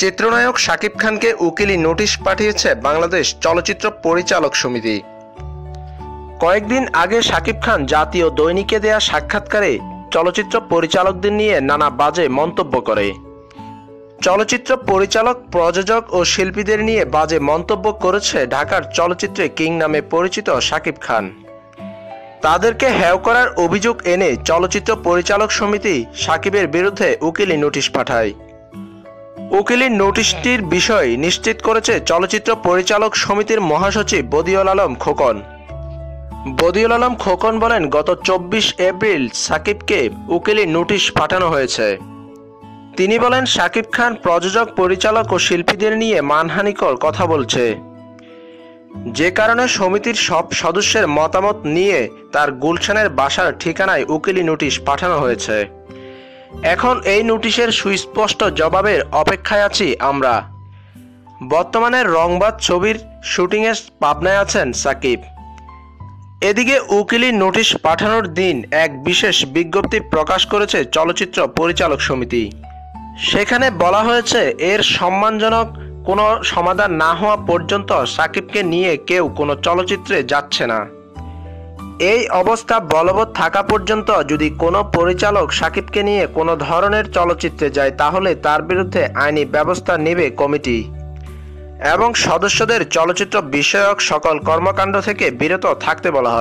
চিত্রনায়ক শাকিব খানকে উকিলি নোটিশ পাঠিয়েছে বাংলাদেশ চলচ্চিত্র পরিচালক সমিতি। কয়েকদিন আগে শাকিব খান জাতীয় দৈনিকে দেয়া সাক্ষাৎকারে চলচ্চিত্র পরিচালকদের নিয়ে নানা বাজে মন্তব্য করে। চলচ্চিত্র পরিচালক, প্রযোজক ও শিল্পীদের নিয়ে বাজে মন্তব্য করেছে ঢাকার চলচ্চিত্রে কিং নামে পরিচিত শাকিব খান। তাদেরকে হেয় করার অভিযোগ এনে চলচ্চিত্র পরিচালক সমিতি সাকিবের বিরুদ্ধে উকিলি নোটিশ পাঠায়। উকিলের নোটিশটির বিষয় নিশ্চিত করেছে চলচ্চিত্র পরিচালক সমিতির মহাসচিব বদিউল আলম খোকন। বদিউল আলম খোকন বলেন, গত চব্বিশ এপ্রিল সাকিবকে উকিলের নোটিশ পাঠানো হয়েছে। তিনি বলেন, সাকিব খান প্রযোজক, পরিচালক ও শিল্পীদের নিয়ে মানহানিকর কথা বলছে। যে কারণে সমিতির সব সদস্যের মতামত নিয়ে তার গুলশানের বাসার ঠিকানায় উকিলি নোটিশ পাঠানো হয়েছে। এখন এই নোটিশের সুস্পষ্ট জবাবের অপেক্ষায় আছি আমরা। বর্তমানে রংবাদ ছবির শুটিংয়ে পাবনায় আছেন সাকিব। এদিকে উকিলি নোটিশ পাঠানোর দিন এক বিশেষ বিজ্ঞপ্তি প্রকাশ করেছে চলচ্চিত্র পরিচালক সমিতি। সেখানে বলা হয়েছে, এর সম্মানজনক কোনো সমাধান না হওয়া পর্যন্ত সাকিবকে নিয়ে কেউ কোনো চলচ্চিত্রে যাচ্ছে না। এই অবস্থা বলবৎ থাকা পর্যন্ত যদি কোনো পরিচালক সাকিবকে নিয়ে কোনো ধরনের চলচ্চিত্রে যায়, তাহলে তার বিরুদ্ধে আইনি ব্যবস্থা নেবে কমিটি। এবং সদস্যদের চলচ্চিত্র বিষয়ক সকল কর্মকাণ্ড থেকে বিরত থাকতে বলা হয়।